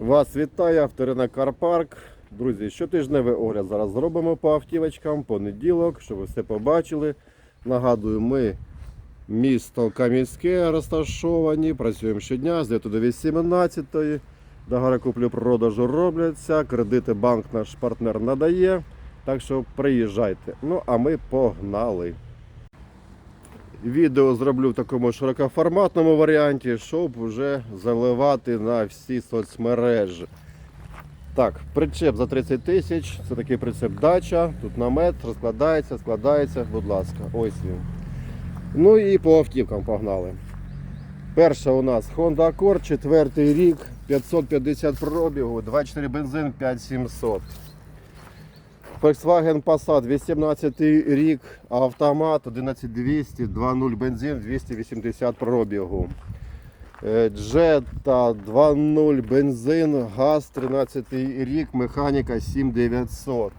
Вас вітає авторинок Карпарк. Друзі, щотижневий огляд зараз зробимо по автівочкам, понеділок, щоб ви все побачили. Нагадую, ми місто Кам'янське розташовані, працюємо щодня з 9 до 18. Догари куплю-продажу робляться, кредити банк наш партнер надає. Так що приїжджайте. Ну, а ми погнали. Відео зроблю в такому широкоформатному варіанті, щоб вже заливати на всі соцмережі. Так, причеп за 30 тисяч. Це такий прицеп дача. Тут намет розкладається, складається, будь ласка, ось він. Ну і по автівкам погнали. Перша у нас Honda Accord, четвертий рік, 550 пробігу, 24 бензин, 5700. Volkswagen Passat 18 рік, автомат 11200, 2.0 бензин, 280 пробігу. Е, Jetta 2.0 бензин, газ 13 рік, механіка 7900.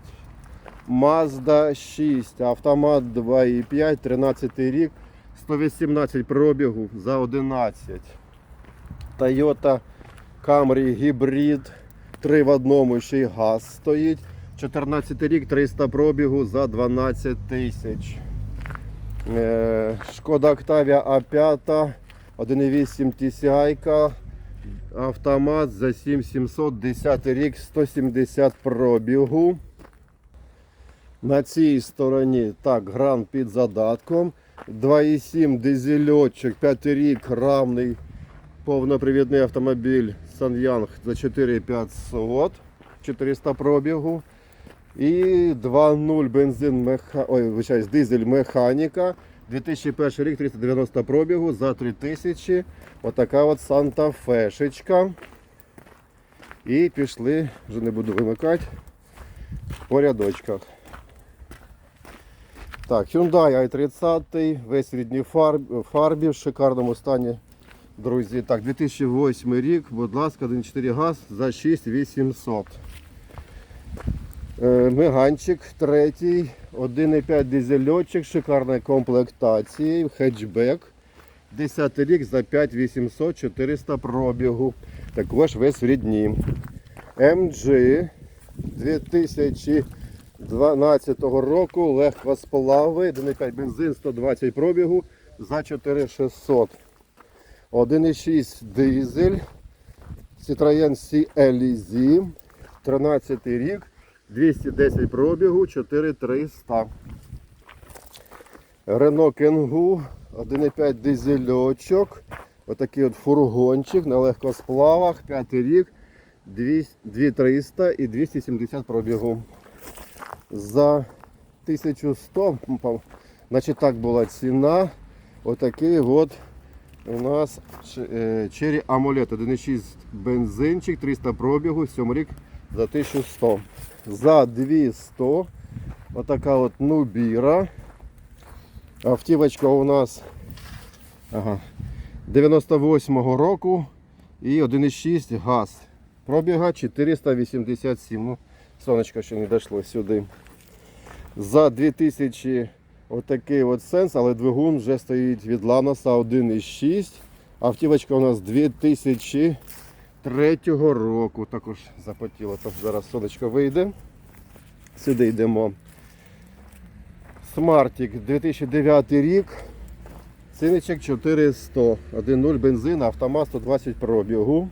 Mazda 6, автомат 2.5, 13 рік, 118 пробігу за 11. Toyota Camry гібрид 3 в одному, ще й газ стоїть. 14 рік 300 пробігу за 12 тисяч. Е, Шкода Octavia А5, 1.8 TCI, автомат за 7700, 10 рік, 170 пробігу. На цій стороні так, гран під задатком. 2,7 дизельочок, 5 рік, равний повнопривідний автомобіль Сан'янг за 4500, 400 пробігу. І 2.0 бензин меха... Ой, вибачаюсь, дизель механіка. 2001 рік 390 пробігу за 3000. Отака от Санта Фешечка. І пішли, вже не буду вимикати, по рядочках. Так, Hyundai i30, весь в рідній фарб- фарбі, в шикарному стані. Друзі, так, 2008 рік, будь ласка, 1.4 газ за 6800. Е, Меганчик третій, 1,5 дизельочок, шикарної комплектації, хетчбек. 10 рік за 5800, 400 пробігу. Також весь в рідні. MG 2012 року, легкосплави, 1,5 бензин, 120 пробігу за 4600. 1,6 дизель, Citroen C-Elise, 13 рік. 210 пробігу, 4300. Рено Кенгу, 1,5 дизельочок. Отакий от фургончик на легкосплавах, 5 рік, 2300 і 270 пробігу. За 1100, значить так була ціна. Отакий от у нас е, Cherry Amulet 1,6 бензинчик, 300 пробігу, 7 рік за 1100. За 200. Отака от нубіра. Автівочка у нас ага, 98-го року і 1,6 газ. Пробіга 487. Ну, сонечко ще не дійшло сюди. За 2000 отакий от сенс, але двигун вже стоїть від Ланоса 1,6. Автівочка у нас 2000 третього року. Також запотіло, там зараз сонечко вийде. Сюди йдемо. Смартік 2009 рік. Ціничок 400. 1.0 бензин, автомат 120 пробігу.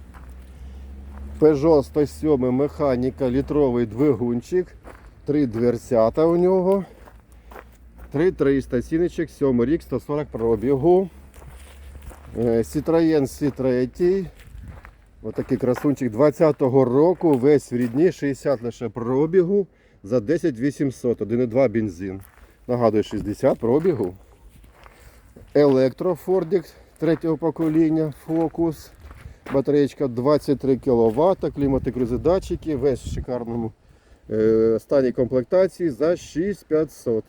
Peugeot 107 механіка, літровий двигунчик. Три дверцята у нього. 3300 ціничок, 7 рік, 140 пробігу. Е, Citroen C3. Отакий красунчик 20-го року, весь в рідні, 60 лише пробігу за 10 800, 1,2 бензин. Нагадую, 60 пробігу. Електрофордік третього покоління, фокус. Батареєчка 23 кВт, клімати датчики, весь в шикарному е, стані комплектації за 6500.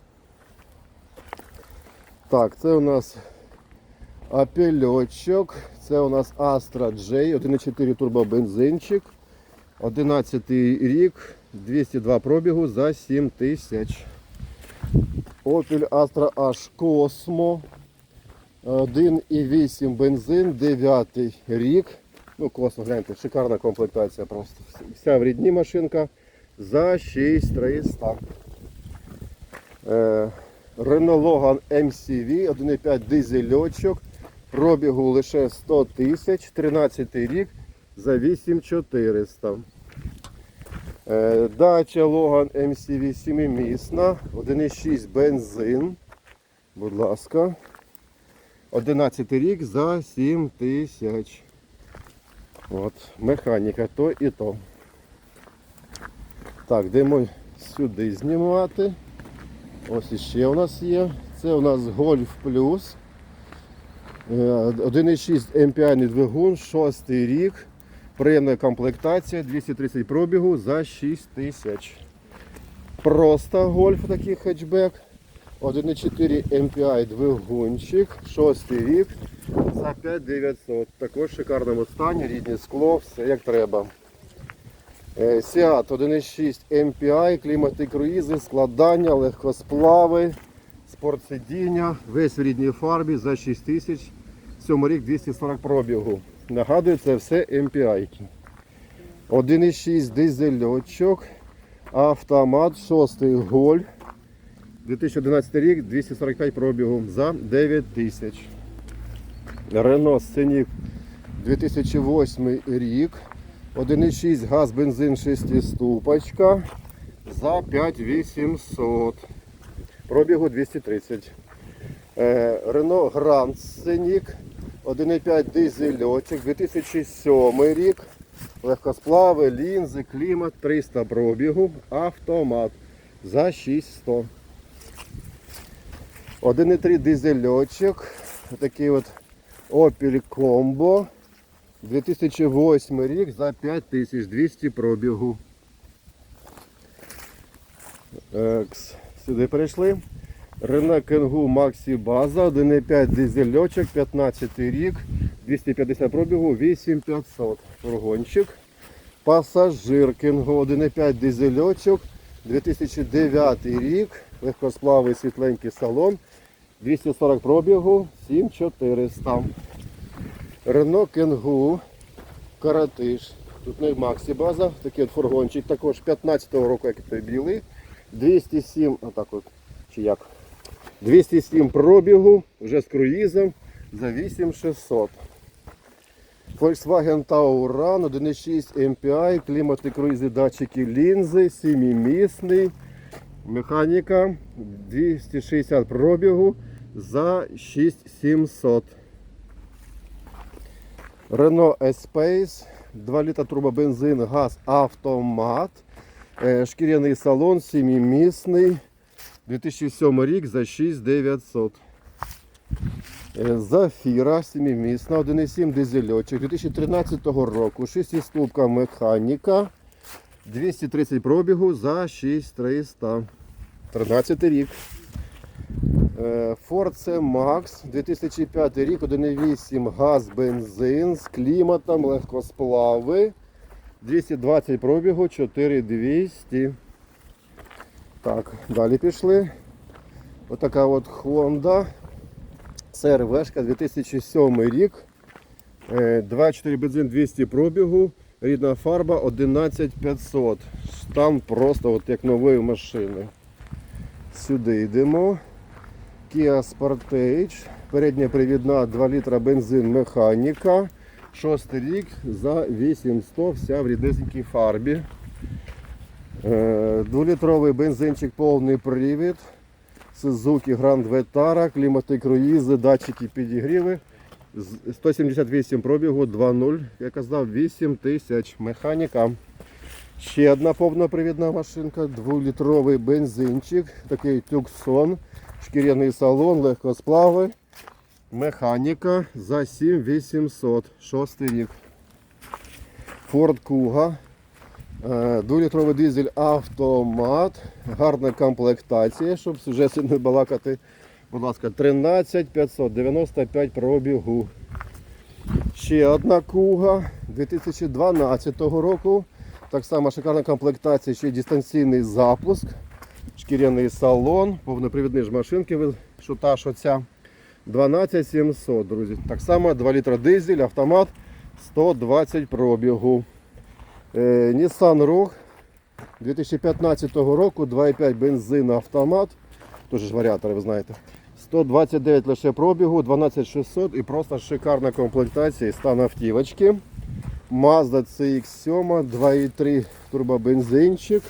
Так, це у нас апельочок. Це у нас Astra J, 1,4 турбобензинчик. 11 рік, 202 пробігу за 7 тисяч. Opel Astra H Cosmo. 1,8 бензин, 9 рік. Ну, класно, гляньте, шикарна комплектація просто. Вся в рідні машинка за 6300. Е, Renault Logan MCV 1.5 дизельочок. Пробігу лише 100 тисяч, 13 рік за 8400. Е, Дача Logan MCV 7-місна, 1.6 бензин. Будь ласка. 11 рік за 7 тисяч. От, механіка то і то. Так, йдемо сюди знімати. Ось іще у нас є. Це у нас Golf Plus. 1,6 MPI двигун, 6 рік. Приємна комплектація, 230 пробігу за 6 тисяч. Просто гольф такий хетчбек. 1,4 MPI двигунчик, 6 рік за 5900. Також в шикарному стані, рідне скло, все як треба. Е, Сіат 1,6 MPI, клімати круїзи, складання, легкосплави, спортсидіння, весь в рідній фарбі за 6 тисяч. 27 рік 240 пробігу. Нагадую, це все MPI. 1,6 дизельочок. Автомат 6 голь. 2011 рік 245 пробігу за 9 тисяч. Рено Сценік 2008 рік. 1,6 газ, бензин 6 ступочка за 5800. Пробігу 230. Е, Рено Гранд Сценік 1,5 дизельочок 2007 рік. Легкосплави, лінзи, клімат 300 пробігу, автомат за 6100. 1,3 дизельочок. Такий от Opel Combo. 2008 рік за 5200 пробігу. Екс. Сюди перейшли. Renault Kangoo Maxi База, 1,5 дизельочок, 15 рік, 250 пробігу, 8500 фургончик. Пасажир Kangoo 1,5 дизельочок, 2009 рік, легкосплавий світленький салон, 240 пробігу, 7400. Рено Кенгу, Каратиш. Тут не Максі база, такий от фургончик, також 15-го року, як той білий. 207, отак от, чи як? 207 пробігу, вже з круїзом за 8600. Volkswagen Tauran 1.6 MPI, клімати круїзи, датчики лінзи, 7-місний, механіка 260 пробігу за 6700. Renault Espace, 2 літра турбобензин, газ, автомат, е, шкіряний салон, 7-місний, 2007 рік за 6900. Е, Зафіра 7-місна, 1,7 дизельочок, 2013 року, 6-ступка механіка, 230 пробігу за 6300. 13 рік. Ford Max 2005 рік, 1,8 газ, бензин з кліматом, легкосплави. 220 пробігу, 4200. Так, далі пішли. Отака от Honda CRV 2007 рік. Е, 2,4 бензин 200 пробігу. Рідна фарба 11500. Там просто от як нової машини. Сюди йдемо. Kia Sportage, передня привідна 2 літра бензин механіка. Шостий рік за 800, вся в ріднесенькій фарбі. Е, Дволітровий бензинчик повний привід. Suzuki Grand Vitara, клімати круїзи, датчики підігріви. 178 пробігу, 2.0, я казав, 8 тисяч. Механіка. Ще одна повнопривідна машинка, дволітровий бензинчик, такий тюксон, шкіряний салон, легкосплави, механіка за 7800, шостий рік. Ford Kuga, е, дволітровий дизель автомат, гарна комплектація, щоб вже не балакати. Будь ласка, 13595 пробігу. Ще одна куга 2012 року. Так само шикарна комплектація, ще й дистанційний запуск, шкіряний салон, повнопривідні ж машинки, що та, що ця. 12700, друзі. Так само 2 літра дизель, автомат, 120 пробігу. Е, Nissan Rogue 2015 року, 2,5 бензин автомат. Теж варіатори, ви знаєте. 129 лише пробігу, 12600 і просто шикарна комплектація і стан автівочки. Mazda CX-7, 2,3 турбобензинчик.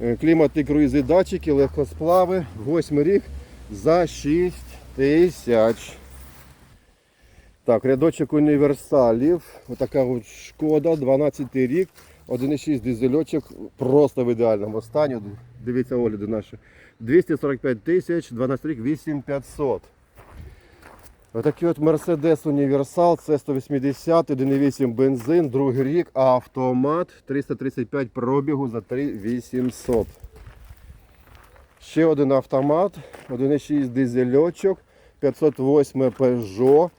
Е, Клімат і круїзи датчики, легкосплави, 8 рік за 6 тисяч. Так, рядочок універсалів. Отака от шкода, 12 рік, 1,6 дизельочок, просто в ідеальному стані. Дивіться огляди наші. 245 тисяч, 12 рік, 8500. Отакий от Mercedes Універсал, це 180, 1,8 бензин, другий рік, автомат, 335 пробігу за 3800. Ще один автомат, 1,6 дизельочок, 508 Peugeot,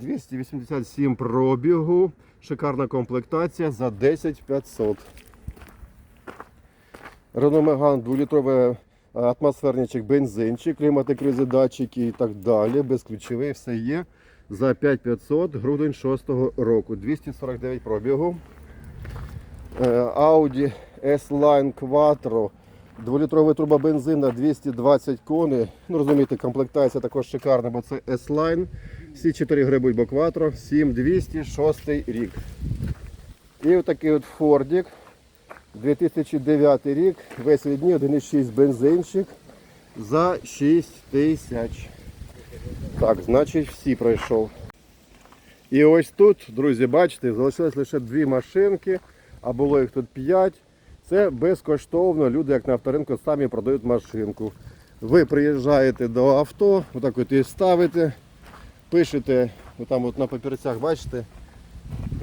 287 пробігу, шикарна комплектація за 10500. Renault Megane 2-літровий атмосферничок, бензинчик, клімати кризи датчики і так далі. Безключовий все є. За 5500 грудень 6 року. 249 пробігу. Е, Audi S-Line Quattro. Дволітровий турбобензин на 220 коней. Ну, розумієте, комплектація також шикарна, бо це S-Line. Всі 4 грибуть бо Quattro. 7206 рік. І отакий от Фордік. 2009 рік, весь відні 1,6 бензинчик за 6 тисяч. Так, значить всі пройшов. І ось тут, друзі, бачите, залишилось лише дві машинки, а було їх тут 5. Це безкоштовно. Люди, як на авторинку, самі продають машинку. Ви приїжджаєте до авто, отак от її ставите, пишете, там от на папірцях, бачите,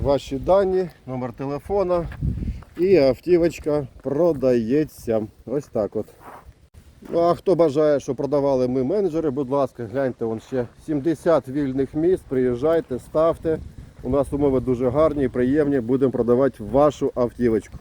ваші дані, номер телефона. І автівочка продається. Ось так от. Ну, а хто бажає, щоб продавали ми менеджери, будь ласка, гляньте, вон ще 70 вільних місць, приїжджайте, ставте. У нас умови дуже гарні приємні. Будемо продавати вашу автівочку.